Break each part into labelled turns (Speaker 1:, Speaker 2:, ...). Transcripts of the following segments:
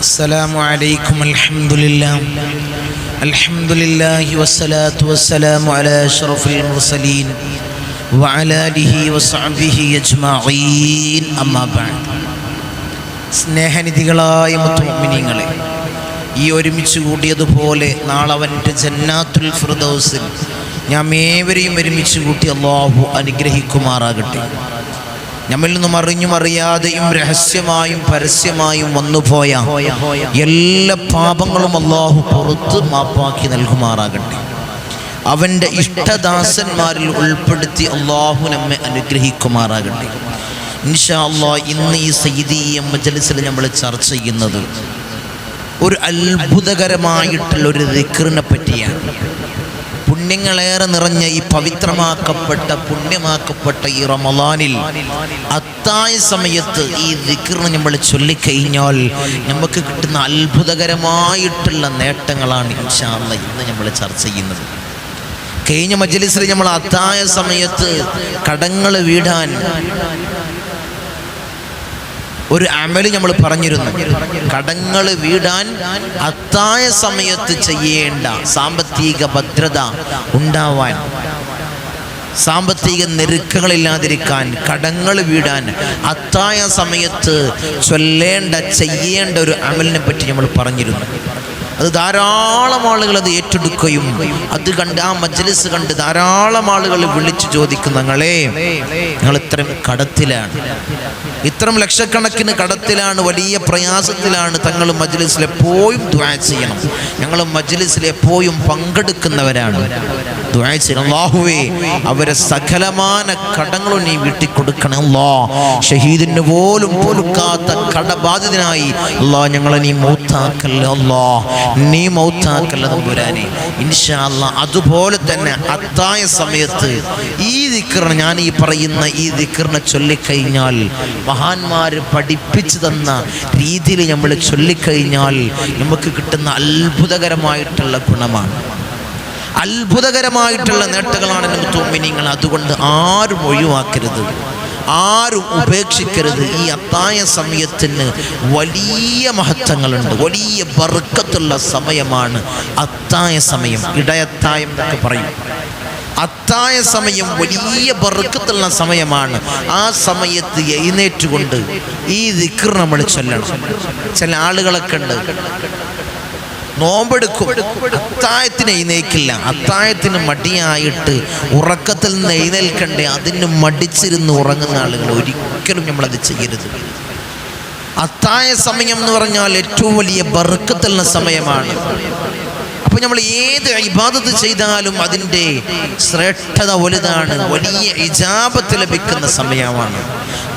Speaker 1: السلام عليكم الحمد لله الحمد لله والصلاة والسلام على أشرف المرسلين وعلى آله وصحبه أجمعين أما بعد സ്നേഹനിധികളായ മുത്തുമിനിങ്ങളെ ഈ ഒരുമിച്ച് കൂടിയതുപോലെ നാളെ അവൻ്റെ ജന്നാത്തുൽ ഫിർദൗസിൽ ഞാൻ ഏവരെയും ഒരുമിച്ച് കൂട്ടി അള്ളാഹു അനുഗ്രഹിക്കുമാറാകട്ടെ. നമ്മിൽ നിന്നും അറിഞ്ഞും അറിയാതെയും രഹസ്യമായും പരസ്യമായും വന്നുപോയ എല്ലാ പാപങ്ങളും അള്ളാഹു പുറത്ത് മാപ്പാക്കി നൽകുമാറാകട്ടെ. അവന്റെ ഇഷ്ടദാസന്മാരിൽ ഉൾപ്പെടുത്തി അള്ളാഹു നമ്മെ അനുഗ്രഹിക്കുമാറാകട്ടെ. ഇൻഷാ ഇന്ന് ഈ സൈദീയ മജലിസിൽ നമ്മൾ ചർച്ച ചെയ്യുന്നത് ഒരു അത്ഭുതകരമായിട്ടുള്ള ഒരു ദിക്റിനെ പറ്റിയാണ്. പുണ്യങ്ങളേറെ നിറഞ്ഞ ഈ പവിത്രമാക്കപ്പെട്ട പുണ്യമാക്കപ്പെട്ട ഈ റമലാനിൽ അത്തായ സമയത്ത് ഈ ദിക്റിന് നമ്മൾ ചൊല്ലിക്കഴിഞ്ഞാൽ നമുക്ക് കിട്ടുന്ന അത്ഭുതകരമായിട്ടുള്ള നേട്ടങ്ങളാണ് ഇൻഷാല്ല ഇന്ന് നമ്മൾ ചർച്ച ചെയ്യുന്നത്. കഴിഞ്ഞ മജ്ലിസിൽ നമ്മൾ അത്തായ സമയത്ത് കടങ്ങൾ വീടാൻ ഒരു അമൽ നമ്മൾ പറഞ്ഞിരുന്നു. കടങ്ങൾ വീടാൻ അത്തായ സമയത്ത് ചെയ്യേണ്ട സാമ്പത്തിക ഭദ്രത ഉണ്ടാവാൻ സാമ്പത്തിക നെരുക്കങ്ങളില്ലാതിരിക്കാൻ കടങ്ങൾ വീടാൻ അത്തായ സമയത്ത് ചൊല്ലേണ്ട ചെയ്യേണ്ട ഒരു അമലിനെ പറ്റി നമ്മൾ പറഞ്ഞിരുന്നു. അത് ധാരാളം ആളുകൾ അത് ഏറ്റെടുക്കുകയും അത് കണ്ട് ആ മജ്ലിസ് കണ്ട് ധാരാളം ആളുകൾ വിളിച്ചു ചോദിക്കും ഞങ്ങളെ ഞങ്ങൾ ഇത്രയും കടത്തിലാണ്. ഇത്തരം ലക്ഷക്കണക്കിന് കടത്തിലാണ് വലിയ പ്രയാസത്തിലാണ് തങ്ങൾ മജ്ലിസിൽ എപ്പോഴും ദ്വാ ചെയ്യണം. ഞങ്ങൾ മജ്ലിസിൽ എപ്പോഴും പങ്കെടുക്കുന്നവരാണ്. അവരെ സകലമാന കടങ്ങളും നീ വീട്ടിൽ കൊടുക്കണം ഷഹീദിന് പോലും പൊലുക്കാത്ത കടബാധിതനായി ഞങ്ങളെ നീ മൂത്താക്കല്ലോ. നീ മൗത്താക്കല്ല തമ്പുരാനെ. ഇൻഷാല്ല അതുപോലെ തന്നെ അത്തായ സമയത്ത് ഈ ദിക്കറിന് ഞാൻ ഈ പറയുന്ന ഈ ദിക്കറിനെ ചൊല്ലിക്കഴിഞ്ഞാൽ മഹാന്മാർ പഠിപ്പിച്ചു തന്ന രീതിയിൽ നമ്മൾ ചൊല്ലിക്കഴിഞ്ഞാൽ നമുക്ക് കിട്ടുന്ന അത്ഭുതകരമായിട്ടുള്ള ഗുണമാണ്. അത്ഭുതകരമായിട്ടുള്ള നേട്ടങ്ങളാണ് നമുക്ക് തോന്നിനിങ്ങൾ അതുകൊണ്ട് ആരും ഒഴിവാക്കരുത്. ആരും ഉപേക്ഷിക്കരുത്. ഈ അത്തായ സമയത്തിന് വലിയ മഹത്വങ്ങളുണ്ട്. വലിയ ബർക്കത്തുള്ള സമയമാണ് അത്തായ സമയം. ഇടയത്തായം എന്നൊക്കെ പറയും. അത്തായ സമയം വലിയ ബർക്കത്തുള്ള സമയമാണ്. ആ സമയത്ത് എഴുന്നേറ്റുകൊണ്ട് ഈ ദിക്ർ നമ്മൾ ചൊല്ലണം. ചില ആളുകളൊക്കെ ഉണ്ട്. നോമ്പെടുക്കും. അത്തായത്തിന് എഴുന്നേക്കില്ല. അത്തായത്തിന് മടിയായിട്ട് ഉറക്കത്തിൽ നിന്ന് എഴുന്നേൽക്കണ്ടേ. അതിന് മടിച്ചിരുന്ന് ഉറങ്ങുന്ന ആളുകൾ ഒരിക്കലും നമ്മളത് ചെയ്യരുത്. അത്തായ സമയം എന്ന് പറഞ്ഞാൽ ഏറ്റവും വലിയ ബർക്കത്തുള്ള സമയമാണ്. അപ്പോൾ നമ്മൾ ഏത് ഇബാദത്ത് ചെയ്താലും അതിന്റെ ശ്രേഷ്ഠത വലുതാണ്. വലിയ ഇജാബത്ത് ലഭിക്കുന്ന സമയമാണ്.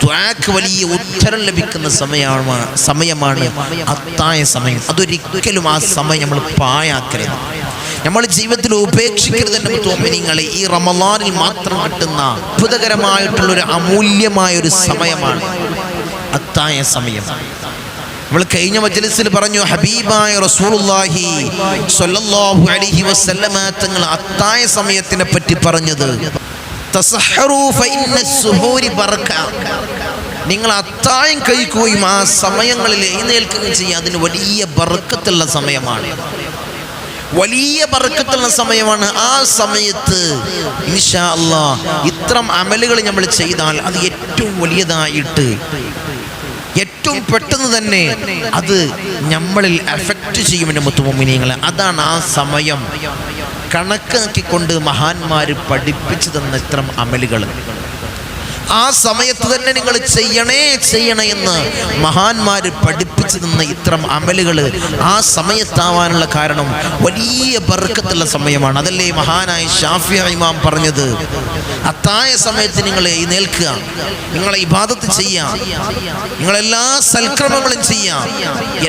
Speaker 1: ദ്വാക്ക് വലിയ ഉത്തരം ലഭിക്കുന്ന സമയമാണ് സമയമാണ് അത്തായ സമയം. അതൊരിക്കലും ആ സമയം നമ്മൾ പായാക്കരുത് നമ്മൾ ജീവിതത്തിൽ ഉപേക്ഷിക്കരുത് എന്റെ ഈ റമലാനിൽ മാത്രം കിട്ടുന്ന അത്ഭുതകരമായിട്ടുള്ള ഒരു അമൂല്യമായ ഒരു സമയമാണ് അത്തായ സമയം. നമ്മൾ കഴിഞ്ഞ മജ്ലിസിൽ പറഞ്ഞു ഹബീബായ റസൂലുള്ളാഹി സ്വല്ലല്ലാഹു അലൈഹി വസല്ലമ തങ്ങൾ അത്തായ സമയത്തിനെ പറ്റി പറഞ്ഞത്. നിങ്ങൾ അത്തായം കഴിക്കുകയും ആ സമയങ്ങളിൽ എഴുന്നേൽക്കുകയും ചെയ്യുക. അതിന് വലിയ ബർക്കത്തുള്ള സമയമാണ്. വലിയ ബർക്കത്തുള്ള സമയമാണ്. ആ സമയത്ത് ഇൻഷാ അല്ലാ ഇത്തരം അമലുകൾ നമ്മൾ ചെയ്താൽ അത് ഏറ്റവും വലിയതായിട്ട് ഏറ്റവും പെട്ടെന്ന് തന്നെ അത് നമ്മളിൽ എഫക്റ്റ് ചെയ്യുമെന്ന് മുത്തുമോമിനിയങ്ങളെ അതാണ് ആ സമയം. കണക്കാക്കിക്കൊണ്ട് മഹാന്മാർ പഠിപ്പിച്ചു തന്ന ഇത്തരം അമലുകൾ ആ സമയത്ത് തന്നെ നിങ്ങൾ ചെയ്യണേ ചെയ്യണേ എന്ന് മഹാന്മാർ പഠിപ്പിച്ചു നിന്ന ഇത്തരം അമലുകൾ ആ സമയത്താവാനുള്ള കാരണം വലിയ ബർക്കത്തുള്ള സമയമാണ്. അതല്ലേ മഹാനായ ഷാഫി ഇമാം പറഞ്ഞത്? അത്തായ സമയത്ത് നിങ്ങൾ എഴുന്നേൽക്കുക നിങ്ങളെ ഇബാദത്ത് ചെയ്യാം നിങ്ങളെല്ലാ സൽക്രമങ്ങളും ചെയ്യാം.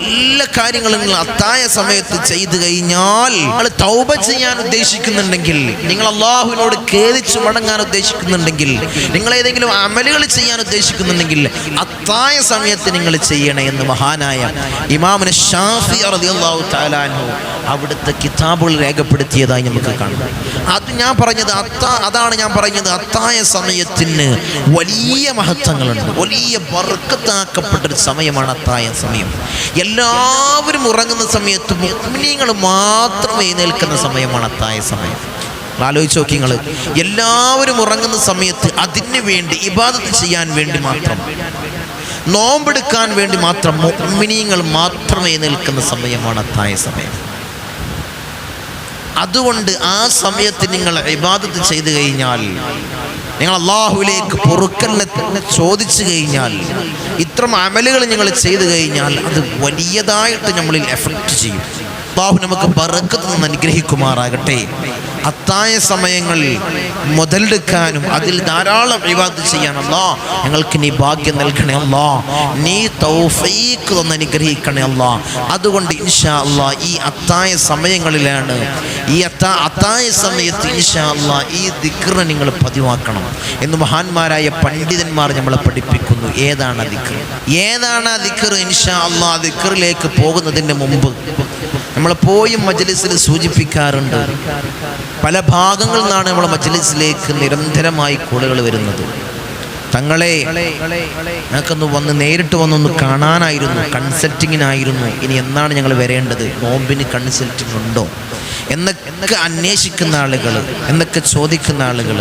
Speaker 1: എല്ലാ കാര്യങ്ങളും നിങ്ങൾ അത്തായ സമയത്ത് ചെയ്തു കഴിഞ്ഞാൽ നിങ്ങൾ തൗബ ചെയ്യാൻ ഉദ്ദേശിക്കുന്നുണ്ടെങ്കിൽ നിങ്ങൾ അള്ളാഹുവിനോട് ഖേദിച്ചു മടങ്ങാൻ ഉദ്ദേശിക്കുന്നുണ്ടെങ്കിൽ നിങ്ങൾ ഏതെങ്കിലും അമലുകൾ ചെയ്യാൻ ഉദ്ദേശിക്കുന്നുണ്ടെങ്കിൽ അത്തായ സമയത്ത് നിങ്ങൾ ചെയ്യണേ എന്ന് മഹാനായ ഇമാമിന് ഷാഫി അൻഹു അവിടുത്തെ കിതാബുകൾ രേഖപ്പെടുത്തിയതായി നമുക്ക് കാണാം. അത് ഞാൻ പറഞ്ഞത് അത്ത അതാണ് ഞാൻ പറഞ്ഞത് അത്തായ സമയത്തിന് വലിയ മഹത്വങ്ങളുണ്ട്. വലിയ ബർക്കത്താക്കപ്പെട്ടൊരു സമയമാണ് അത്തായ സമയം. എല്ലാവരും ഉറങ്ങുന്ന സമയത്ത് മുഗ്മിനീങ്ങൾ മാത്രം എഴുന്നേൽക്കുന്ന സമയമാണ് അത്തായ സമയം. ആലോചിച്ച് നോക്കി നിങ്ങൾ എല്ലാവരും ഉറങ്ങുന്ന സമയത്ത് അതിന് വേണ്ടി ഇബാദത്ത് ചെയ്യാൻ വേണ്ടി മാത്രം. നോമ്പെടുക്കാൻ വേണ്ടി മാത്രം മിനിങ്ങൾ മാത്രമേ നിൽക്കുന്ന സമയമാണ് അത്തായ സമയം. അതുകൊണ്ട് ആ സമയത്ത് നിങ്ങൾ ഇബാദത്ത് ചെയ്തു കഴിഞ്ഞാൽ നിങ്ങൾ അള്ളാഹുവിലേക്ക് പൊറുക്കലിനെ ചോദിച്ചു കഴിഞ്ഞാൽ ഇത്തരം അമലുകൾ നിങ്ങൾ ചെയ്തു കഴിഞ്ഞാൽ അത് വലിയതായിട്ട് നമ്മളിൽ എഫക്റ്റ് ചെയ്യും. അള്ളാഹു നമുക്ക് പറക്കത്ത് നിന്ന് അനുഗ്രഹിക്കുമാറാകട്ടെ. അത്തായ സമയങ്ങളിൽ മുതലെടുക്കാനും അതിൽ ധാരാളം വിവാദം ചെയ്യാൻ അല്ലാ ഞങ്ങൾക്ക് നീ ഭാഗ്യം നൽകണേ അല്ലോ നീ തൗഫീക്ക് തന്ന് അനുഗ്രഹിക്കണേ അല്ലോ അതുകൊണ്ട് ഇൻഷാ അള്ളാ ഈ അത്തായ സമയങ്ങളിലാണ് ഈ അത്താ അത്തായ സമയത്ത് ഇൻഷാ അള്ളാ ഈ ദിക്റിനെ നിങ്ങൾ പതിവാക്കണം. എന്ന് മഹാന്മാരായ പണ്ഡിതന്മാർ നമ്മളെ പഠിപ്പിക്കുന്നു. ഏതാണ് ദിക്ർ? ഏതാണ് ആ ദിക്ർ? ഇൻഷാ അള്ളാ ദിക്റിലേക്ക് പോകുന്നതിന് മുമ്പ് നമ്മൾ പോയി മജ്ലിസിൽ സൂചിപ്പിക്കാറുണ്ട്. പല ഭാഗങ്ങളിൽ നിന്നാണ് നമ്മൾ മജ്ലിസിലേക്ക് നിരന്തരമായി കോളുകൾ വരുന്നത്. തങ്ങളെ ഞങ്ങൾക്കൊന്ന് വന്ന് നേരിട്ട് വന്നൊന്ന് കാണാനായിരുന്നു കൺസൾട്ടിങ്ങിനായിരുന്നു ഇനി എന്നാണ് ഞങ്ങൾ വരേണ്ടത്? നോമ്പിന് കൺസൾട്ടിങ് ഉണ്ടോ എന്നൊക്കെ അന്വേഷിക്കുന്ന ആളുകൾ എന്നൊക്കെ ചോദിക്കുന്ന ആളുകൾ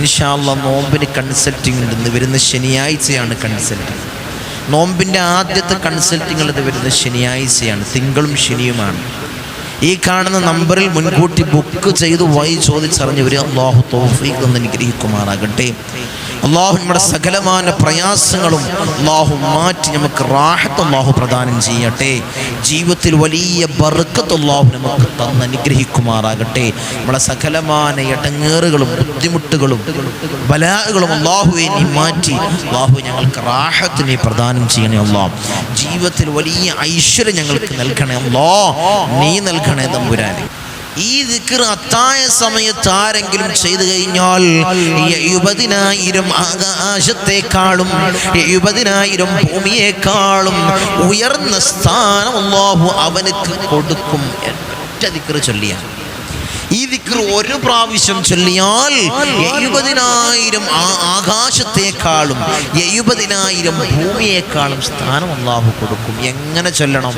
Speaker 1: ഇൻഷാല്ല നോമ്പിന് കൺസൾട്ടിങ് ഉണ്ടെന്ന് വരുന്ന ശനിയാഴ്ചയാണ് കൺസൾട്ടിങ് നോമ്പിന്റെ ആദ്യത്തെ കൺസൾട്ടിങ്ങൾ ഇത് വരുന്നത് ശനിയാഴ്ചയാണ്. തിങ്കളും ശനിയുമാണ്. ഈ കാണുന്ന നമ്പറിൽ മുൻകൂട്ടി ബുക്ക് ചെയ്ത് വൈ ചോദിച്ചറിഞ്ഞവർ അള്ളാഹു തോഫീഖ് എന്ന് അനുഗ്രഹിക്കുമാറാകട്ടെ. അള്ളാഹു നമ്മുടെ സകലമായ പ്രയാസങ്ങളും അള്ളാഹു മാറ്റി നമുക്ക് റാഹത്ത് അള്ളാഹു പ്രദാനം ചെയ്യട്ടെ. ജീവിതത്തിൽ വലിയ ബർക്കത്ത് അള്ളാഹു നമുക്ക് തന്ന് അനുഗ്രഹിക്കുമാറാകട്ടെ. നമ്മുടെ സകലമായ ഇടങ്ങേറുകളും ബുദ്ധിമുട്ടുകളും ബലാഹുകളും അള്ളാഹുവെ നീ മാറ്റി. അള്ളാഹു ഞങ്ങൾക്ക് റാഹത്ത് നീ പ്രദാനം ചെയ്യണേ അള്ളാഹ് ജീവിതത്തിൽ വലിയ ഐശ്വര്യം ഞങ്ങൾക്ക് നൽകണേ അള്ളാ. നീ നൽകണേ തമ്പുരാനെ. ഈ ദിക്കർ അത്തായ സമയത്ത് ആരെങ്കിലും ചെയ്തു കഴിഞ്ഞാൽ എഴുപതിനായിരം ആകാശത്തെക്കാളും എഴുപതിനായിരം ഭൂമിയേക്കാളും ഉയർന്ന സ്ഥാനം അള്ളാഹു അവനക്ക് കൊടുക്കും ഒറ്റ ദിക്കർ ചൊല്ലിയ ഈ ദിക്ർ ഒരു പ്രാവശ്യം ചൊല്ലിയാൽ എഴുപതിനായിരം ആകാശത്തെക്കാളും എഴുപതിനായിരം ഭൂമിയേക്കാളും സ്ഥാനം അള്ളാഹു കൊടുക്കും. എങ്ങനെ ചൊല്ലണം?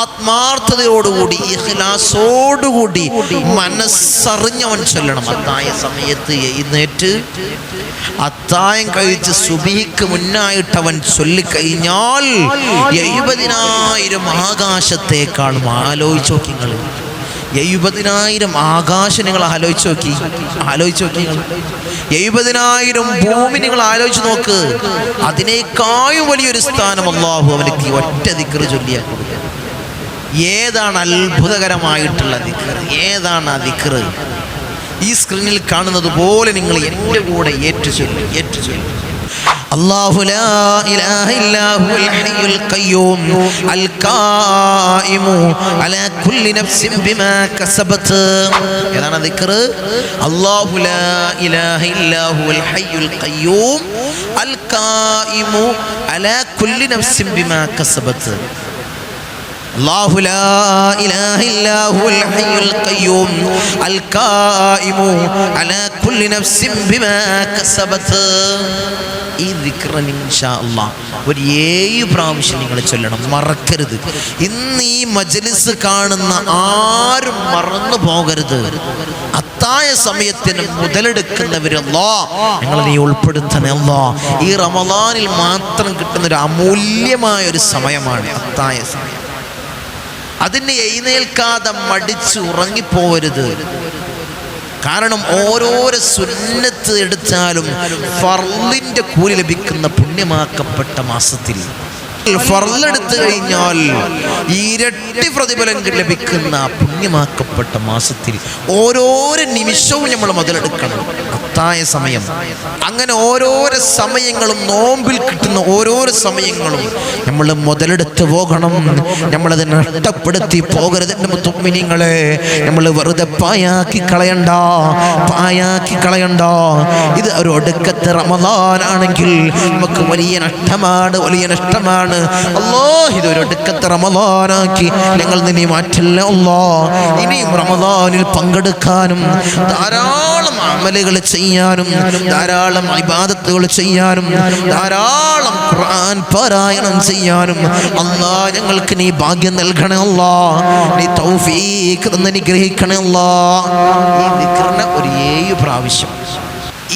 Speaker 1: ആത്മാർത്ഥതയോടുകൂടി ഇഹ്ലാസോടുകൂടി മനസ്സറിഞ്ഞവൻ ചൊല്ലണം. അത്തായ സമയത്ത് എഴുന്നേറ്റ് അത്തായം കഴിച്ച് സുബിക്ക് മുന്നായിട്ടവൻ ചൊല്ലിക്കഴിഞ്ഞാൽ എഴുപതിനായിരം ആകാശത്തെക്കാളും ആലോചിച്ച് എഴുപതിനായിരം ആകാശം നിങ്ങൾ ആലോചിച്ച് നോക്കി. ആലോചിച്ച് നോക്കി. എഴുപതിനായിരം ഭൂമി നിങ്ങൾ ആലോചിച്ച് നോക്ക്. അതിനേക്കാളും വലിയൊരു സ്ഥാനം അള്ളാഹു അവനക്ക് ഒറ്റ ദിക്കറ് ചൊല്ലിയ ഏതാണ് അത്ഭുതകരമായിട്ടുള്ള ദിക്കർ ഏതാണ് ആ ദിക്കർ ഈ സ്ക്രീനിൽ കാണുന്നത് പോലെ നിങ്ങൾ എന്റെ കൂടെ ഏറ്റുചൊല്ലി ഏറ്റുചൊല്ലി الله لا إله إلا هو الحي القيوم القائم على كل نفس بما كسبت. هذا ذكر الله لا إله إلا هو الحي القيوم القائم على كل نفس بما كسبت. الله لا إله إلا هو الحي القيوم القائم على كل نفس بما كسبت ഈ ദിക്റൻ ഇൻഷാ അല്ലാ ഒരു ഏഴ് പ്രാവശ്യം നിങ്ങൾ ചൊല്ലണം മറക്കരുത് ഇന്ന് ഈ മജ്ലിസ് കാണുന്ന ആരും മറന്നു പോകരുത് അത്തായ സമയത്തിന് മുതലെടുക്കുന്നവരല്ലോ ഞങ്ങൾ നീ ഉൾപ്പെടുത്തണേ അല്ലോ ഈ റമദാനിൽ മാത്രം കിട്ടുന്ന ഒരു അമൂല്യമായ ഒരു സമയമാണ് അത്തായ സമയം അതിനെ എഴുന്നേൽക്കാതെ മടിച്ച് ഉറങ്ങിപ്പോരുത് കാരണം ഓരോരോ സുന്നത്ത് എടുത്താലും ഫർലിന്റെ കൂലി ലഭിക്കുന്ന പുണ്യമാക്കപ്പെട്ട മാസത്തിൽ ഫർലെടുത്തു കഴിഞ്ഞാൽ ഇരട്ടി പ്രതിഫലം ലഭിക്കുന്ന പുണ്യമാക്കപ്പെട്ട മാസത്തിൽ ഓരോരോ നിമിഷവും നമ്മൾ മുതലെടുക്കണം. അത്തായ സമയം. അങ്ങനെ ഓരോരോ സമയങ്ങളും നോമ്പിൽ കിട്ടുന്ന ഓരോരോ സമയങ്ങളും നമ്മൾ മുതലെടുത്ത് പോകണം. നമ്മളത് നഷ്ടപ്പെടുത്തി പോകരുത് എന്റെ മുത്തുമിനിങ്ങളെ നമ്മൾ വെറുതെ പായാക്കി കളയണ്ട. പായാക്കി കളയണ്ട. ഇത് ഒരു ഒടുക്കത്തെ റമദാനാണെങ്കിൽ നമുക്ക് വലിയ നഷ്ടമാണ് വലിയ നഷ്ടമാണ്. അല്ലോ ഇതൊരു ഒടുക്കത്തെ റമദാനാക്കി ഞങ്ങൾ നിന്നെ മാറ്റില്ല അല്ലോ ഇനിയും റമദാനിൽ പങ്കെടുക്കാനും ധാരാളം അമലുകൾ ചെയ്യാനും ധാരാളം ഇബാദത്തുകൾ ചെയ്യാനും ധാരാളം ഖുർആൻ പാരായണം ചെയ്യാനും അല്ലാ ഞങ്ങൾക്ക് നീ ഭാഗ്യം നൽകണേ അല്ലാ നീ തൗഫീഖ് തന്ന് അനുഗ്രഹിക്കണേ അല്ലാ ഈ ദിക്റിനെ ഒരു ഏഴ് പ്രാവശ്യം.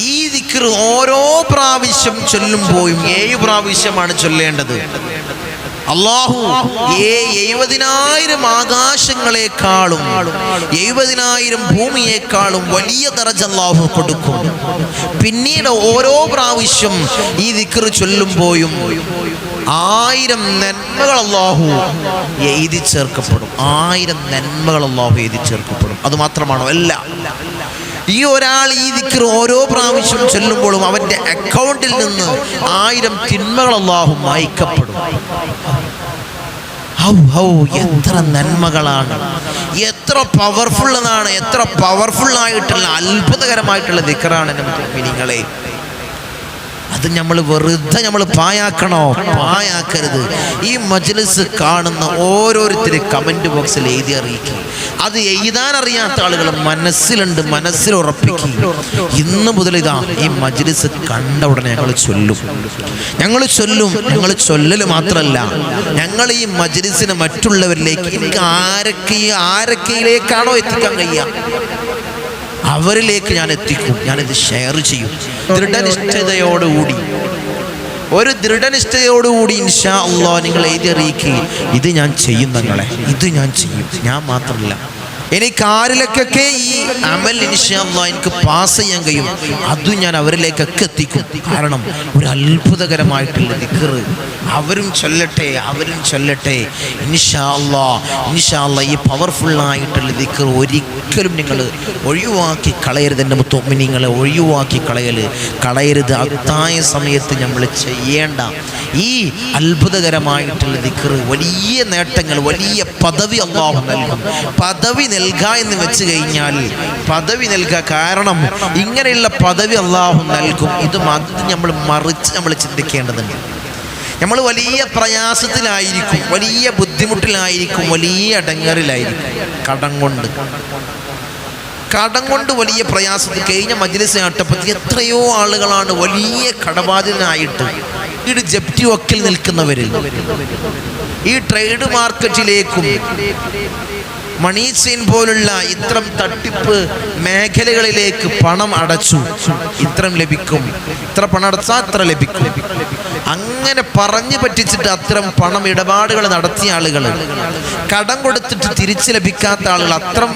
Speaker 1: ഈ ദിക്ർ ഓരോ പ്രാവശ്യം ചൊല്ലുമ്പോഴും ഏഴ് പ്രാവശ്യമാണ് ചൊല്ലേണ്ടത്. അള്ളാഹു ഏ എഴുപതിനായിരം ആകാശങ്ങളെക്കാളും എഴുപതിനായിരം ഭൂമിയേക്കാളും വലിയ ദറജ അള്ളാഹു കൊടുക്കും. പിന്നീട് ഓരോ പ്രാവശ്യം ഈ ദിക്ർ ചൊല്ലുമ്പോഴും ആയിരം നന്മകൾ അള്ളാഹു എഴുതി ചേർക്കപ്പെടും. ആയിരം നന്മകൾ അള്ളാഹു എഴുതി ചേർക്കപ്പെടും. അത് മാത്രമാണോ? അല്ല. ഈ ഒരാൾ ഈ ദിക്കർ ഓരോ പ്രാവശ്യം ചെല്ലുമ്പോഴും അവന്റെ അക്കൗണ്ടിൽ നിന്ന് ആയിരം തിന്മകൾ അള്ളാഹു മായ്ക്കപ്പെടും. ഹൗ എത്ര നന്മകളാണ്. എത്ര പവർഫുൾ എന്നാണ് എത്ര പവർഫുൾ ആയിട്ടുള്ള അത്ഭുതകരമായിട്ടുള്ള ദിക്കറാണ് നമുക്ക് നിങ്ങളെ അത് നമ്മൾ വെറുതെ നമ്മൾ പായാക്കണോ പായാക്കരുത് ഈ മജ്ലിസ് കാണുന്ന ഓരോരുത്തരും കമന്റ് ബോക്സിൽ എഴുതി അറിയിക്കും. അത് എഴുതാൻ അറിയാത്ത ആളുകൾ മനസ്സിലുണ്ട് മനസ്സിൽ ഉറപ്പിക്കും. ഇന്ന് മുതൽ ഇതാ ഈ മജ്ലിസ് കണ്ട ഉടനെ ഞങ്ങൾ ചൊല്ലും. ഞങ്ങൾ ചൊല്ലും. ഞങ്ങൾ ചൊല്ലൽ മാത്രമല്ല ഞങ്ങൾ ഈ മജ്ലിസിനെ മറ്റുള്ളവരിലേക്ക് എനിക്ക് ആരൊക്കെ ആരൊക്കെയിലേക്കാണോ എത്തിക്കാൻ കഴിയുക? അവരിലേക്ക് ഞാൻ എത്തിക്കും. ഞാനിത് ഷെയർ ചെയ്യും. ദൃഢനിഷ്ഠതയോടുകൂടി. ഒരു ദൃഢനിഷ്ഠയോടുകൂടി ഇൻഷാ അള്ളാഹ് നിങ്ങൾ എഴുതി അറിയിക്കുകയും ഇത് ഞാൻ ചെയ്യും നിങ്ങളെ. ഇത് ഞാൻ ചെയ്യും. ഞാൻ മാത്രമല്ല. എനിക്ക് കാറിലൊക്കെ ഈ അമൽ എനിക്ക് പാസ് ചെയ്യാൻ കഴിയും. അതും ഞാൻ അവരിലേക്കൊക്കെ എത്തിക്കും. കാരണം ഒരു അത്ഭുതകരമായിട്ടുള്ള ദിക്കറ് അവരും ചൊല്ലട്ടെ അവരും ചൊല്ലട്ടെ. ഇൻഷാ ഇൻഷാല്ല ഇൻഷാ അള്ളാ ഈ പവർഫുള്ളായിട്ടുള്ള ദിക്കർ ഒരിക്കലും നിങ്ങൾ ഒഴിവാക്കി കളയരുത് എന്റെ മുത്തോമിനിങ്ങളെ ഒഴിവാക്കി കളയൽ കളയരുത്. അത്തായ സമയത്ത് നമ്മൾ ചെയ്യേണ്ട ഈ അത്ഭുതകരമായിട്ടുള്ള ദിക്കർ വലിയ നേട്ടങ്ങൾ വലിയ പദവി അള്ളാഹു നൽകും. പദവി നൽകുക എന്ന് വെച്ച് കഴിഞ്ഞാൽ പദവി നൽകുക കാരണം ഇങ്ങനെയുള്ള പദവി അള്ളാഹു നൽകും. ഇത് മാത്രം നമ്മൾ മറിച്ച് നമ്മൾ ചിന്തിക്കേണ്ടതുണ്ട്. നമ്മൾ വലിയ പ്രയാസത്തിലായിരിക്കും വലിയ ബുദ്ധിമുട്ടിലായിരിക്കും വലിയ അടങ്ങറിലായിരിക്കും. കടം കൊണ്ട്. കടം കൊണ്ട് വലിയ പ്രയാസത്തിൽ കഴിഞ്ഞ മജ്ലിസ് ആട്ടപ്പത്തി എത്രയോ ആളുകളാണ് വലിയ കടബാധിതനായിട്ട് ഈ ജപ്തി വക്കിൽ നിൽക്കുന്നവര് ഈ ട്രേഡ് മാർക്കറ്റിലേക്കും മണി ചെയിൻ പോലുള്ള ഇത്രം തട്ടിപ്പ് മേഖലകളിലേക്ക് പണം അടച്ചു. ഇത്രം ലഭിക്കും. ഇത്ര പണം അടച്ചാൽ അത്ര ലഭിക്കും. അങ്ങനെ പറഞ്ഞു പറ്റിച്ചിട്ട് അത്തരം പണം ഇടപാടുകൾ നടത്തിയ ആളുകൾ കടം കൊടുത്തിട്ട് തിരിച്ചു ലഭിക്കാത്ത ആളുകൾ അത്രം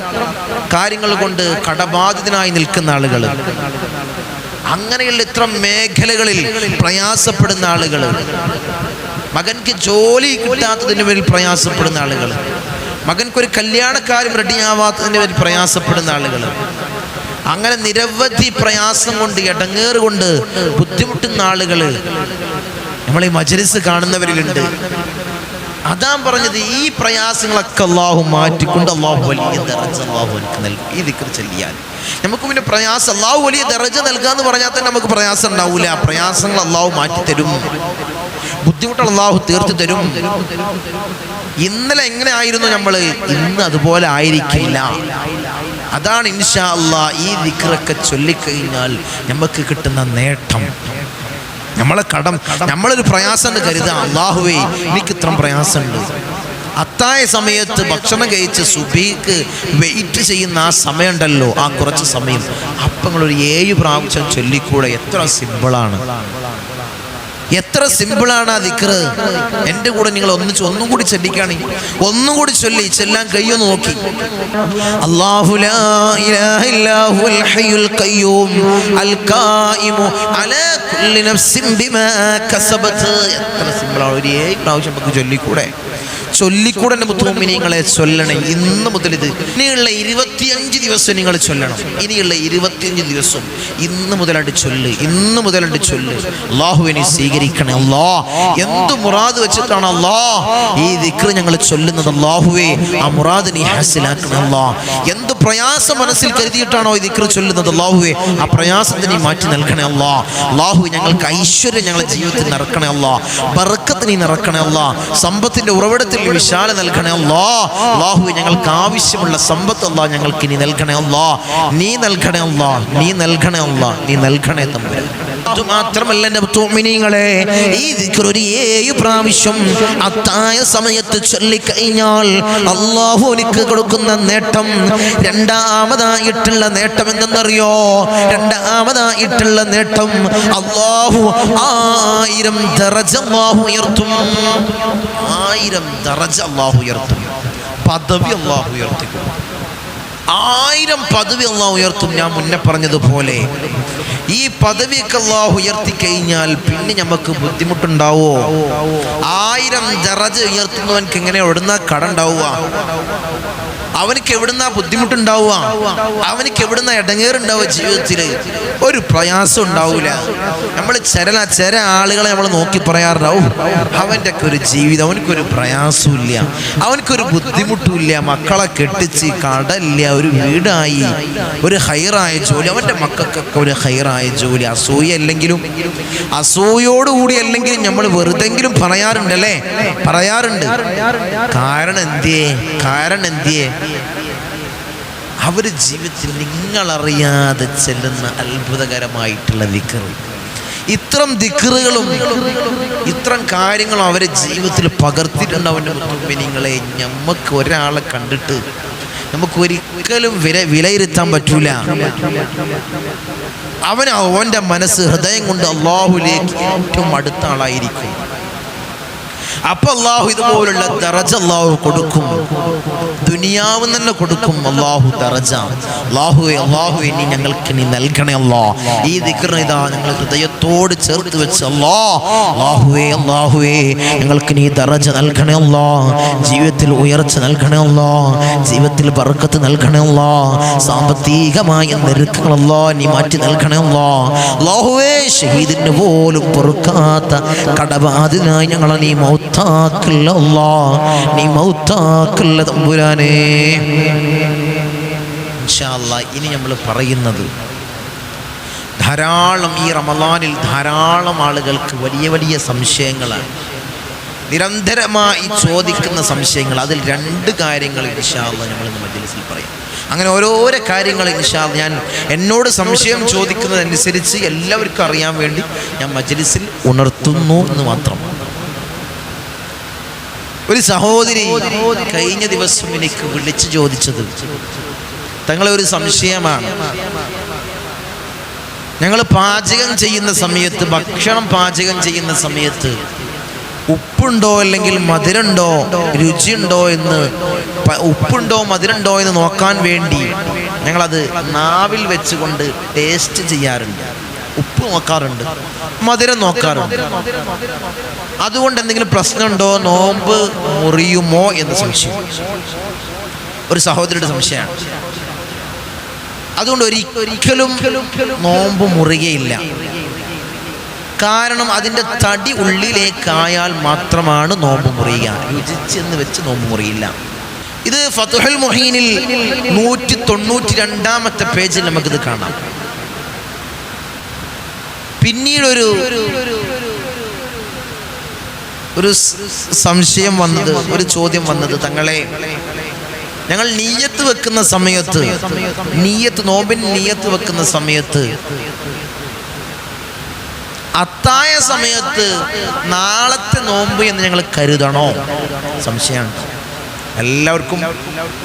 Speaker 1: കാര്യങ്ങൾ കൊണ്ട് കടബാധിതനായി നിൽക്കുന്ന ആളുകൾ അങ്ങനെയുള്ള ഇത്തരം മേഖലകളിൽ പ്രയാസപ്പെടുന്ന ആളുകൾ മകൻക്ക് ജോലി കിട്ടാത്തതിന് മേൽ പ്രയാസപ്പെടുന്ന ആളുകൾ മകൻക്കൊരു കല്യാണക്കാരും റെഡിയാവാത്തതിന്റെ പേരിൽ പ്രയാസപ്പെടുന്ന ആളുകൾ അങ്ങനെ നിരവധി പ്രയാസം കൊണ്ട് ഇടങ്ങേറ് കൊണ്ട് ബുദ്ധിമുട്ടുന്ന ആളുകൾ നമ്മൾ ഈ മജലിസ് കാണുന്നവരിലുണ്ട്. അതാ പറഞ്ഞത് ഈ പ്രയാസങ്ങളൊക്കെ അള്ളാഹു മാറ്റിക്കൊണ്ട് അള്ളാഹു വലിയ ദറജ അള്ളാഹു എനിക്ക് നൽകും. ഈ ദിക്കർ ചെല്ലിയാൽ. നമുക്ക് പിന്നെ പ്രയാസം അള്ളാഹു വലിയ ദറജ നൽകാന്ന് പറഞ്ഞാൽ തന്നെ നമുക്ക് പ്രയാസം ഉണ്ടാവില്ല പ്രയാസങ്ങൾ അള്ളാഹു മാറ്റി തരും ബുദ്ധിമുട്ടുകൾ അള്ളാഹു തീർത്തു തരും. ഇന്നലെ എങ്ങനെ ആയിരുന്നു നമ്മൾ ഇന്ന് അതുപോലെ ആയിരിക്കില്ല. അതാണ് ഇൻഷാ അള്ളാ ഈ ദിക്റൊക്കെ ചൊല്ലിക്കഴിഞ്ഞാൽ നമുക്ക് കിട്ടുന്ന നേട്ടം. നമ്മളെ കടം നമ്മളൊരു പ്രയാസം കരുതാം. അള്ളാഹുവേ എനിക്ക് ഇത്രയും പ്രയാസമുണ്ട് അത്തായ സമയത്ത് ഭക്ഷണം കഴിച്ച് സുബീക്ക് വെയിറ്റ് ചെയ്യുന്ന ആ സമയമുണ്ടല്ലോ ആ കുറച്ച് സമയം. അപ്പം നിങ്ങളൊരു ഏഴ് പ്രാവശ്യം ചൊല്ലിക്കൂടെ. എത്ര സിമ്പിളാണ് എത്ര സിമ്പിളാണ് ആ ദിക്റ്. എന്റെ കൂടെ നിങ്ങൾ ഒന്നിച്ച് ഒന്നും കൂടി ചെല്ലിക്കാണെങ്കിൽ ഒന്നും കൂടി ചൊല്ലി ചെല്ലാൻ കയ്യോ നോക്കി. എത്ര പ്രാവശ്യം ചൊല്ലിക്കൂടെ? ചൊല്ലിക്കൂടെ എന്റെ ചൊല്ലണേ. ഇന്ന് മുതൽ ഇത് ഇനിയുള്ള ഇരുപത്തി ഇരുപത്തിയഞ്ച് ദിവസം നിങ്ങൾ ചൊല്ലണം. ഇനിയുള്ള ഇരുപത്തിയഞ്ച് ദിവസം ഇന്ന് മുതലായിട്ട് ചൊല്ല് ഇന്ന് മുതലായിട്ട് ചൊല്ല്. അള്ളാഹുവിനെ സ്വീകരിക്കണേ. അല്ലാ എന്ത് മുറാദ് വെച്ചിട്ടാണ് അല്ലാ ഈ ദിക്ർ ഞങ്ങൾ ചൊല്ലുന്നത്? അള്ളാഹുവേ ആ മുറാദ് നീ ഹാസിലാക്കണം. അല്ലാ എന്ത് പ്രയാസം മനസ്സിൽ കരുതിയിട്ടാണോ ഈ ദിക്ർ ചൊല്ലുന്നത്? അള്ളാഹുവേ ആ പ്രയാസത്തെ നീ മാറ്റി നൽകണേ. അല്ലാ അള്ളാഹു ഞങ്ങൾക്ക് ഐശ്വര്യം ഞങ്ങളുടെ ജീവിതത്തിൽ നിറക്കണേ. അല്ലാ ബർക്കത്ത് നീ നിറക്കണേ. അല്ലാ സമ്പത്തിന്റെ ഉറവിടത്തിൽ വിശാല നൽകണേ. അല്ലാ അള്ളാഹു ഞങ്ങൾക്ക് ആവശ്യമുള്ള സമ്പത്ത് അല്ലാ ഞങ്ങൾക്ക് നീ നൽകണേ ഒന്നോ നീ നൽകണേ ഒന്നോ നീ നൽകണേ ഒന്നോ നീ നൽകണേ തമ്പുരാൻ. മാത്രമല്ല എന്റെ തോമിനിങ്ങളെ ഈ ഒരു ഏഴ് പ്രാവശ്യം അത്തായ സമയത്ത് ചൊല്ലിക്കഴിഞ്ഞാൽ അള്ളാഹു എനിക്ക് കൊടുക്കുന്ന നേട്ടം രണ്ടാമതായിട്ടുള്ള നേട്ടം എന്തെന്നറിയോ? രണ്ടാമതായിട്ടുള്ള നേട്ടം അള്ളാഹു ആയിരം ദറജ അള്ളാഹു ഉയർത്തും. ആയിരം ദറജ അള്ളാഹു ഉയർത്തും. പദവി അള്ളാഹു ഉയർത്തിക്കും. ആയിരം പദവി അള്ളാഹു ഉയർത്തും. ഞാൻ മുന്നേ പറഞ്ഞതുപോലെ ഈ പദവിയൊക്കെ അള്ളാഹു ഉയർത്തി കഴിഞ്ഞാൽ പിന്നെ നമുക്ക് ബുദ്ധിമുട്ടുണ്ടാവോ? ആയിരം ദറജ് ഉയർത്തുന്നവൻക്ക് എങ്ങനെ എവിടുന്ന കട ഉണ്ടാവുക? എവിടുന്ന ബുദ്ധിമുട്ടുണ്ടാവുക? അവനിക്ക് എവിടുന്ന ഇടങ്ങേറുണ്ടാവുക ജീവിതത്തിൽ ഒരു പ്രയാസം ഉണ്ടാവില്ല നമ്മൾ ചില ചില ആളുകളെ നമ്മൾ നോക്കി പറയാറുണ്ടാവും അവന്റെ ഒക്കെ ഒരു ജീവിതം അവനക്കൊരു പ്രയാസമില്ല അവനക്കൊരു ബുദ്ധിമുട്ടുമില്ല. മക്കളെ കെട്ടിച്ച് കടല്ല ഒരു വീടായി ഒരു ഹൈറായ ജോലി അവന്റെ മക്കൾക്കൊക്കെ ഒരു ഹൈറായ ജോലി. അസൂയ അല്ലെങ്കിലും അസൂയോടുകൂടി അല്ലെങ്കിലും നമ്മൾ വെറുതെങ്കിലും പറയാറുണ്ടല്ലേ? പറയാറുണ്ട്. കാരണം എന്തിയേ? കാരണം എന്തിയേ? അവർ ജീവിതത്തിൽ നിങ്ങളറിയാതെ ചെല്ലുന്ന അത്ഭുതകരമായിട്ടുള്ള ദിക്കർ ഇത്രം ദിക്കറുകളും ഇത്രം കാര്യങ്ങളും അവരെ ജീവിതത്തിൽ പകർത്തിയിട്ടുണ്ട് അവന്റെ മുത്തുമ്പിനിങ്ങളെ ഞമ്മക്ക് ഒരാളെ കണ്ടിട്ട് നമുക്ക് ഒരിക്കലും വില വിലയിരുത്താൻ പറ്റൂല. അവൻ അവന്റെ മനസ്സ് ഹൃദയം കൊണ്ട് അള്ളാഹുലേക്ക് ഏറ്റവും അടുത്ത ആളായിരിക്കും. അപ്പൊ അള്ളാഹു ഇതുപോലുള്ള ദറജ അള്ളാഹു കൊടുക്കും. ദുനിയാവ് തന്നെ കൊടുക്കും അള്ളാഹു ദറജ. അള്ളാഹുവെ അള്ളാഹു ഇനി ഞങ്ങൾക്ക് നീ നൽകണേ അല്ലാ. ഈ ദിക്റിന് ഇതാ ഞങ്ങൾ ഹൃദയത്തോട് ചേർത്ത് വെച്ച് അല്ലാ. അള്ളാഹുവേ അള്ളാഹുവേ ഞങ്ങൾക്ക് നീ ദറജ നൽകണേ അല്ലാ. ജീവിതത്തിൽ ഉയർച്ച നൽകണേ അല്ലാ. ജീവിതത്തിൽ പറക്കത്ത് നൽകണേ അല്ലാ. സാമ്പത്തികമായ നെരുക്കങ്ങളല്ലോ നീ മാറ്റി നൽകണേ അല്ലാ. അള്ളാഹുവേ ഷഹീദിന് പോലും പൊറുക്കാത്ത കടബാധിനായി ഞങ്ങളെ നീ നീ മൗത്താക്കല്ല തമ്പുരാനേ. ഇനി നമ്മൾ പറയുന്നത് ധാരാളം ഈ റമദാനിൽ ധാരാളം ആളുകൾക്ക് വലിയ വലിയ സംശയങ്ങളാണ്. നിരന്തരമായി ചോദിക്കുന്ന സംശയങ്ങൾ അതിൽ രണ്ട് കാര്യങ്ങൾ ഇൻഷാല്ല നമ്മൾ ഇന്ന് മജ്ലിസിൽ പറയാം. അങ്ങനെ ഓരോരോ കാര്യങ്ങൾ ഇൻഷാല്ല ഞാൻ എന്നോട് സംശയം ചോദിക്കുന്നതനുസരിച്ച് എല്ലാവർക്കും അറിയാൻ വേണ്ടി ഞാൻ മജ്ലിസിൽ ഉണർത്തുന്നു എന്ന് മാത്രം ഒരു സഹോദരി കഴിഞ്ഞ ദിവസം എനിക്ക് വിളിച്ചു ചോദിച്ചത്. തങ്ങളെ ഒരു സംശയമാണ്. ഞങ്ങൾ പാചകം ചെയ്യുന്ന സമയത്ത് ഭക്ഷണം പാചകം ചെയ്യുന്ന സമയത്ത് ഉപ്പുണ്ടോ അല്ലെങ്കിൽ മധുരമുണ്ടോ രുചിയുണ്ടോ എന്ന് ഉപ്പുണ്ടോ മധുരമുണ്ടോ എന്ന് നോക്കാൻ വേണ്ടി ഞങ്ങളത് നാവിൽ വെച്ചുകൊണ്ട് ടേസ്റ്റ് ചെയ്യാറുണ്ട്. ഉപ്പ് നോക്കാറുണ്ട് മധുരം നോക്കാറുണ്ട്. അതുകൊണ്ട് എന്തെങ്കിലും പ്രശ്നമുണ്ടോ? നോമ്പ് മുറിയുമോ എന്ന് സംശയം. ഒരു സഹോദരിയുടെ സംശയമാണ്. അതുകൊണ്ട് ഒരിക്കലും നോമ്പ് മുറിയയില്ല കാരണം അതിന്റെ തടി ഉള്ളിലേക്കായാൽ മാത്രമാണ് നോമ്പ് മുറിയുക. രുചിച്ചെന്ന് വെച്ച് നോമ്പ് മുറിയില്ല. ഇത് ഫതുഹൽ മൊഹീനിൽ നൂറ്റി തൊണ്ണൂറ്റി രണ്ടാമത്തെ പേജിൽ നമുക്കിത് കാണാം. പിന്നീടൊരു ഒരു സംശയം വന്നത് ഒരു ചോദ്യം വന്നത് തങ്ങളെ ഞങ്ങൾ നീയത്ത് വെക്കുന്ന സമയത്ത് നീയത്ത് നോബിൻ നീയത്ത് വെക്കുന്ന സമയത്ത് അത്തായ സമയത്ത് നാളത്തെ നോമ്പ് എന്ന് ഞങ്ങൾ കരുതണോ? സംശയമാണ്. എല്ലാവർക്കും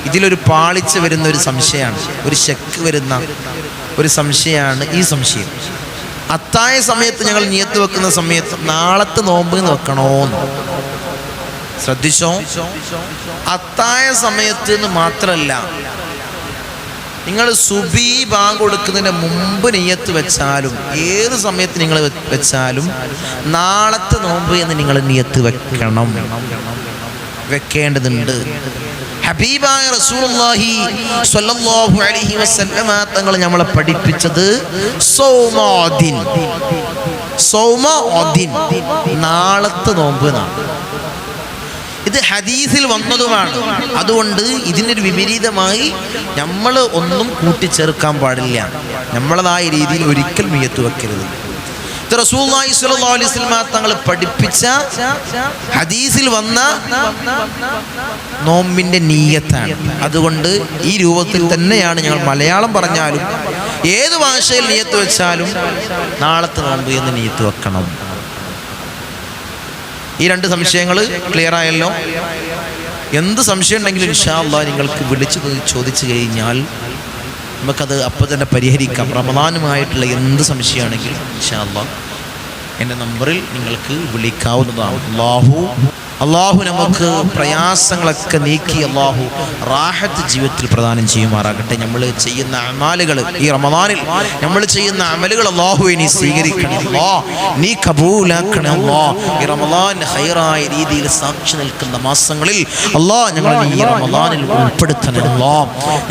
Speaker 1: ഇതിലൊരു പാളിച്ച് വരുന്ന ഒരു സംശയമാണ് ഒരു ശക്ക് വരുന്ന ഒരു സംശയമാണ് ഈ സംശയം. അത്തായ സമയത്ത് ഞങ്ങൾ നിയത്ത് വെക്കുന്ന സമയത്ത് നാളത്തെ നോമ്പ് വെക്കണോന്ന് ശ്രദ്ധിച്ചോ? അത്തായ സമയത്ത് എന്ന് മാത്രമല്ല നിങ്ങൾ സുബി ബാങ്ക് കൊടുക്കുന്നതിന് മുമ്പ് നെയ്യത്ത് വെച്ചാലും ഏത് സമയത്ത് നിങ്ങൾ വെച്ചാലും നാളത്തെ നോമ്പ് എന്ന് നിങ്ങൾ നെയ്യത്ത് വെക്കണം. വെക്കേണ്ടതുണ്ട്. ഹബീബായ റസൂലുള്ളാഹി സ്വല്ലല്ലാഹു അലൈഹി വസല്ലമ തങ്ങൾ നമ്മളെ പഠിപ്പിച്ചത് സൗമാദിൻ. സൗമാദിൻ. നാളത്തെ നോമ്പ് എന്നാണ്. ഇത് ഹദീസിൽ വന്നതുമാണ്. അതുകൊണ്ട് ഇതിനൊരു വിപരീതമായി നമ്മൾ ഒന്നും കൂട്ടിച്ചേർക്കാൻ പാടില്ല. നമ്മളതായ രീതിയിൽ ഒരിക്കൽ മിയത്ത് വെക്കരുത്. അലൈഹി തങ്ങൾ പഠിപ്പിച്ച ഹദീസിൽ വന്ന നോമ്പിന്റെ നീയത്താണ്. അതുകൊണ്ട് ഈ രൂപത്തിൽ തന്നെയാണ് ഞങ്ങൾ മലയാളം പറഞ്ഞാലും ഏത് ഭാഷയിൽ നീയത്ത് വെച്ചാലും നാളത്തെ നോമ്പ് എന്ന് നീയത്ത് വെക്കണം. ഈ രണ്ട് സംശയങ്ങൾ ക്ലിയർ ആയല്ലോ? എന്ത് സംശയം ഉണ്ടെങ്കിലും ഇൻഷാ അള്ളാഹ് നിങ്ങൾക്ക് വിളിച്ചു ചോദിച്ചു കഴിഞ്ഞാൽ നമുക്കത് അപ്പോൾ തന്നെ പരിഹരിക്കാം. റമദാനുമായിട്ടുള്ള എന്ത് സംശയമാണെങ്കിലും ഇൻഷാ എന്റെ നമ്പറിൽ നിങ്ങൾക്ക് വിളിക്കാവുന്നതാണ്. അള്ളാഹു അള്ളാഹു നമുക്ക് പ്രയാസങ്ങളൊക്കെ നീക്കി അള്ളാഹു റാഹത്ത് ജീവിതത്തിൽ പ്രദാനം ചെയ്യുമാറാകട്ടെ. നമ്മൾ ചെയ്യുന്ന അമാലുകൾ ഈ റമദാനിൽ നമ്മൾ ചെയ്യുന്ന അമലുകൾ അള്ളാഹു നീ സ്വീകരിക്കണം. നീ കബൂലാക്കണം അല്ലാ ഈ റമദാൻ ഹൈറായ രീതിയിൽ സാക്ഷി നിൽക്കുന്ന മാസങ്ങളിൽ അല്ലാ ഞങ്ങൾ ഈ റമദാനിൽ ഉൾപ്പെടുത്തണേ അല്ലാ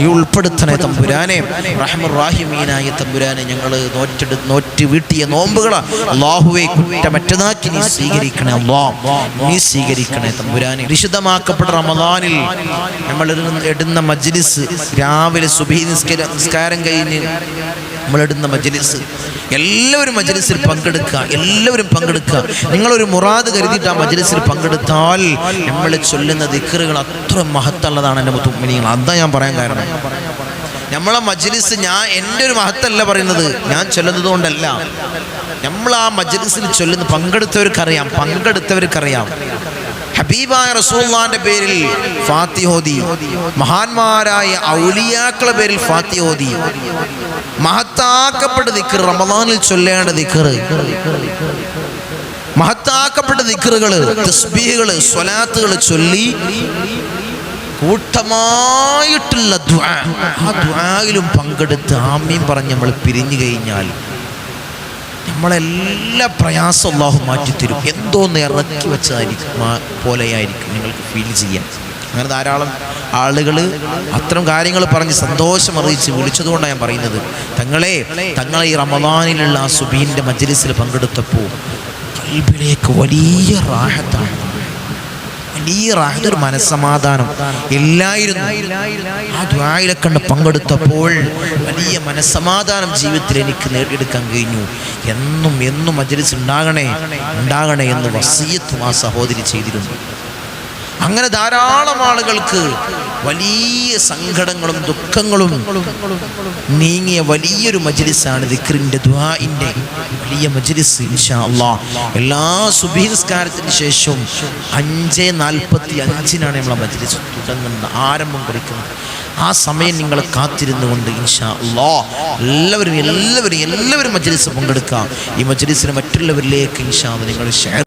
Speaker 1: ഈ ഉൾപ്പെടുത്തണേ തമ്പുരാനെ. റഹ്മുറാഹിമീനായ തമ്പുരാനെ ഞങ്ങൾ നോറ്റെടു നോറ്റ് വീട്ടിയ നോമ്പുകൾ അള്ളാഹുവെ കുറ്റമറ്റതാക്കി നീ സ്വീകരിക്കണേ അല്ലാ നീ സ്വീകരിക്കണേ തമ്പുരാനെ. വിശുദ്ധമാക്കപ്പെട്ട റമദാനിൽ നമ്മൾ ഇടുന്ന- മജ്ലിസ് രാവിലെ നിസ്കാര നിസ്കാരം കഴിഞ്ഞ് നമ്മളിടുന്ന മജ്ലിസ്. എല്ലാവരും മജ്ലിസിൽ പങ്കെടുക്കുക എല്ലാവരും പങ്കെടുക്കുക. നിങ്ങളൊരു മുറാദ് കരുതിയിട്ട് ആ മജ്ലിസിൽ പങ്കെടുത്താൽ നമ്മൾ ചൊല്ലുന്ന ദിക്കറുകൾ അത്ര മഹത്തുള്ളതാണ് എന്റെ മുത്തുമിനിങ്ങൾ അതാ ഞാൻ പറയാൻ കാരണം. നമ്മളെ മജ്ലിസ് ഞാൻ എന്റെ ഒരു മഹത്തല്ല പറയുന്നത്. ഞാൻ ചൊല്ലുന്നത് കൊണ്ടല്ല. നമ്മൾ ആ മജ്ലിസിൽ ചൊല്ലുന്ന പങ്കെടുത്തവർക്കറിയാം പങ്കെടുത്തവർക്കറിയാം. ഹബീബായ റസൂള്ളാന്റെ പേരിൽ ഫാത്തിഹോദി മഹാന്മാരായ ഔലിയാക്കളുടെ പേരിൽ ഫാത്തിഹോദി മഹത്താക്കപ്പെട്ട ദിക്കർ റമദാനിൽ ചൊല്ലേണ്ട ദിക്കർ മഹത്താക്കപ്പെട്ട ദിക്കറുകൾ തസ്ബീഹുകൾ സ്വലാത്തുകൾ ചൊല്ലി കൂട്ടമായിട്ടുള്ള ദുആ ആ ദുആയിലും പങ്കെടുത്ത് ആമീൻ പറഞ്ഞ് നമ്മൾ പിരിഞ്ഞു കഴിഞ്ഞാൽ നമ്മളെല്ലാ പ്രയാസം അള്ളാഹു മാറ്റിത്തരും എന്തോന്ന് ഇറക്കി വെച്ചതായിരിക്കും പോലെയായിരിക്കും നിങ്ങൾക്ക് ഫീൽ ചെയ്യാൻ. അങ്ങനെ ധാരാളം ആളുകൾ അത്തരം കാര്യങ്ങൾ പറഞ്ഞ് സന്തോഷം അറിയിച്ച് വിളിച്ചതുകൊണ്ടാണ് ഞാൻ പറയുന്നത്. തങ്ങളെ തങ്ങളെ ഈ റമദാനിലുള്ള ആ സുബീന്റെ മജ്ലിസിൽ പങ്കെടുത്തപ്പോൾ കൽബിലേക്ക് വലിയ റാഹത്താണ്. ഒരു മനസ്സമാധാനം. ഇല്ലായിരുന്നു ആ ദ്വായിലെ കണ്ട് പങ്കെടുത്തപ്പോൾ വലിയ മനസ്സമാധാനം ജീവിതത്തിൽ എനിക്ക് നേടിയെടുക്കാൻ കഴിഞ്ഞു. എന്നും എന്നും അജലിസ് ഉണ്ടാകണേ ഉണ്ടാകണേ എന്ന് വസീയത്തും ആ സഹോദരി ചെയ്തിരുന്നു. അങ്ങനെ ധാരാളം ആളുകൾക്ക് വലിയ സങ്കടങ്ങളും ദുഃഖങ്ങളും നീങ്ങിയ വലിയൊരു മജ്ലിസാണ് ദിക്റിന്റെ ദ്വാഇന്റെ വലിയ മജ്ലിസ് ഇൻഷാ അള്ളാ എല്ലാ സുബഹി നിസ്കാരത്തിന് ശേഷവും അഞ്ച് നാൽപ്പത്തി അഞ്ചിനാണ് നമ്മളെ മജ്ലിസ് തുടങ്ങുന്നത് ആരംഭം കുറിക്കുന്നത്. ആ സമയം നിങ്ങൾ കാത്തിരുന്നു കൊണ്ട് ഇൻഷാ അള്ളാ എല്ലാവരും എല്ലാവരും എല്ലാവരും മജ്ലിസ് പങ്കെടുക്കാം. ഈ മജ്ലിസിന് മറ്റുള്ളവരിലേക്ക് ഇൻഷാ നിങ്ങൾ ഷെയർ